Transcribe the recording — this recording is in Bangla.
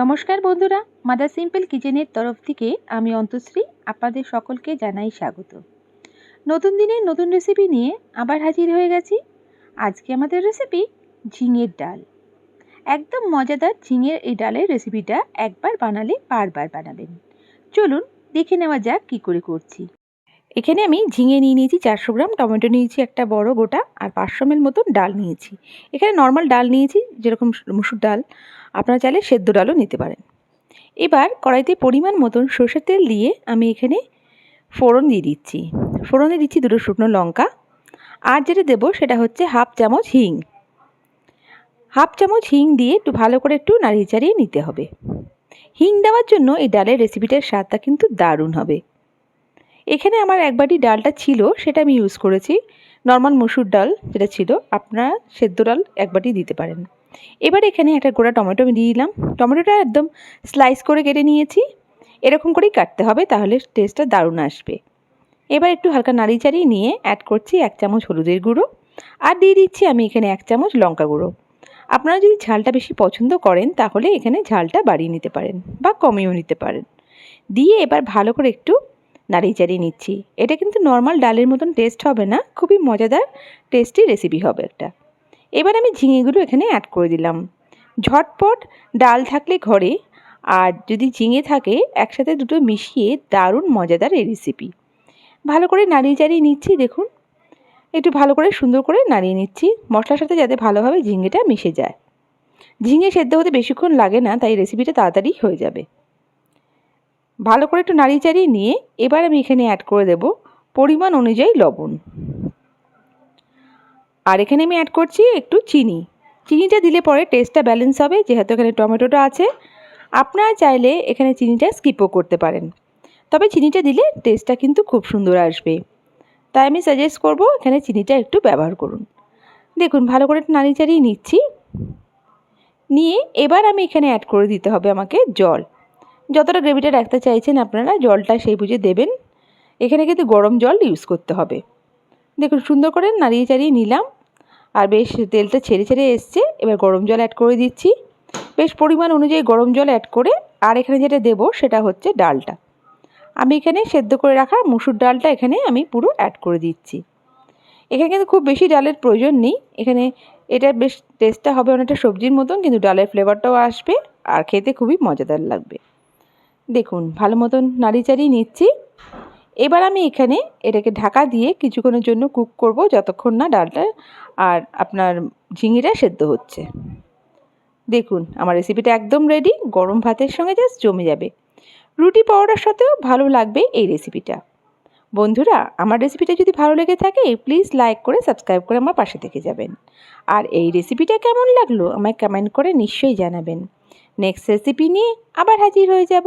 নমস্কার বন্ধুরা মাদার সিম্পল কিচেনের তরফ থেকে আমি অন্তশ্রী আপনাদের সকলকে জানাই স্বাগত। নতুন দিনের নতুন রেসিপি নিয়ে আবার হাজির হয়ে গেছি। আজকে আমাদের রেসিপি ঝিঙের ডাল। একদম মজাদার ঝিঙের এই ডালের রেসিপিটা একবার বানালে বারবার বানাবেন। চলুন দেখে নেওয়া যাক কী করে করছি। এখানে আমি ঝিঙে নিয়ে নিয়েছি চারশো গ্রাম, টমেটো নিয়েছি একটা বড় গোটা, আর পাঁচশো মেল মতন ডাল নিয়েছি। এখানে নর্মাল ডাল নিয়েছি যেরকম মুসুর ডাল, আপনারা চাইলে সেদ্ধ ডালও নিতে পারেন। এবার কড়াইতে পরিমাণ মতন সর্ষের তেল দিয়ে আমি এখানে ফোড়ন দিয়ে দিচ্ছি। ফোড়নে দিচ্ছি দুটো শুকনো লঙ্কা। আর যেটা দেবো সেটা হচ্ছে হাফ চামচ হিং। হাফ চামচ হিং দিয়ে একটু ভালো করে একটু নাড়িয়ে চাড়িয়ে নিতে হবে। হিং দেওয়ার জন্য এই ডালের রেসিপিটার স্বাদটা কিন্তু দারুণ হবে। এখানে আমার এক বাটি ডালটা ছিল, সেটা আমি ইউজ করেছি। নর্মাল মুসুর ডাল যেটা ছিল, আপনারা সেদ্ধ ডাল এক বাটি দিতে পারেন। এবার এখানে একটা গোড়া টমেটো আমি দিয়ে দিলাম। টমেটোটা একদম স্লাইস করে কেটে নিয়েছি। এরকম করেই কাটতে হবে, তাহলে টেস্টটা দারুণ আসবে। এবার একটু হালকা নাড়িয়ে চাড়িয়ে নিয়ে অ্যাড করছি এক চামচ হলুদের গুঁড়ো। আর দিয়ে দিচ্ছি আমি এখানে এক চামচ লঙ্কা গুঁড়ো। আপনারা যদি ঝালটা বেশি পছন্দ করেন, তাহলে এখানে ঝালটা বাড়িয়ে নিতে পারেন বা কমিয়েও নিতে পারেন। দিয়ে এবার ভালো করে একটু নাড়িয়ে চাড়িয়ে নিচ্ছি। এটা কিন্তু নর্মাল ডালের মতন টেস্ট হবে না, খুবই মজাদার টেস্টি রেসিপি হবে একটা। এবার আমি ঝিঙেগুলো এখানে অ্যাড করে দিলাম। ঝটপট ডাল থাকলে ঘরে, আর যদি ঝিঙে থাকে, একসাথে দুটো মিশিয়ে দারুণ মজাদার এই রেসিপি ভালো করে নাড়িয়ে চাড়িয়ে নিচ্ছি, দেখুন। একটু ভালো করে সুন্দর করে নাড়িয়ে নিচ্ছি, মশলার সাথে যাতে ভালোভাবে ঝিঙেটা মিশে যায়। ঝিঙে সেদ্ধ হতে বেশিক্ষণ লাগে না, তাই রেসিপিটা তাড়াতাড়ি হয়ে যাবে। ভালো করে একটু নাড়িয়ে চাড়িয়ে নিয়ে, এবার আমি এখানে অ্যাড করে দেব পরিমাণ অনুযায়ী লবণ। আর এখানে আমি অ্যাড করছি একটু চিনি। চিনিটা দিলে পরে টেস্টটা ব্যালেন্স হবে, যেহেতু এখানে টমেটোটা আছে। আপনারা চাইলে এখানে চিনিটা স্কিপও করতে পারেন। তবে চিনিটা দিলে টেস্টটা কিন্তু খুব সুন্দর আসবে। তাই আমি সাজেস্ট করব এখানে চিনিটা একটু ব্যবহার করুন। দেখুন, ভালো করে নাড়ি চাড়িয়ে নিচ্ছি। নিয়ে এবার আমি এখানে অ্যাড করে দিতে হবে আমাকে জল। যতটা গ্রেভিটা রাখতে চাইছেন আপনারা জলটা সেই বুঝে দেবেন। এখানে কিন্তু গরম জল ইউজ করতে হবে। দেখুন, সুন্দর করে নাড়িয়ে চাড়িয়ে নিলাম। আর বেশ তেলটা ছেড়ে ছেড়ে এসছে। এবার গরম জল অ্যাড করে দিচ্ছি। বেশ পরিমাণ অনুযায়ী গরম জল অ্যাড করে আর এখানে যেটা দেবো সেটা হচ্ছে ডালটা। আমি এখানে সেদ্ধ করে রাখা মুসুর ডালটা এখানে আমি পুরো অ্যাড করে দিচ্ছি। এখানে কিন্তু খুব বেশি ডালের প্রয়োজন নেই। এখানে এটা বেশ টেস্টটা হবে অনেকটা সবজির মতন, কিন্তু ডালের ফ্লেভারটাও আসবে আর খেতে খুবই মজাদার লাগবে। দেখুন, ভালো মতন নাড়ি চাড়িয়ে নিচ্ছি। এবার আমি এখানে এটাকে ঢাকা দিয়ে কিছুক্ষণের জন্য কুক করব যতক্ষণ না ডালটা আর আপনার ঝিঙেটা সেদ্ধ হচ্ছে। দেখুন, আমার রেসিপিটা একদম রেডি গরম ভাতের সঙ্গে জাস্ট জমে যাবে। রুটি পাউডার সাথেও ভালো লাগবে এই রেসিপিটা বন্ধুরা, আমার রেসিপিটা যদি ভালো লেগে থাকে প্লিজ লাইক করে সাবস্ক্রাইব করে আমার পাশে থেকে যাবেন। আর এই রেসিপিটা কেমন লাগল, আমায় কমেন্ট করে নিশ্চয়ই জানাবেন। নেক্সট রেসিপি নিয়ে আবার হাজির হয়ে যাব।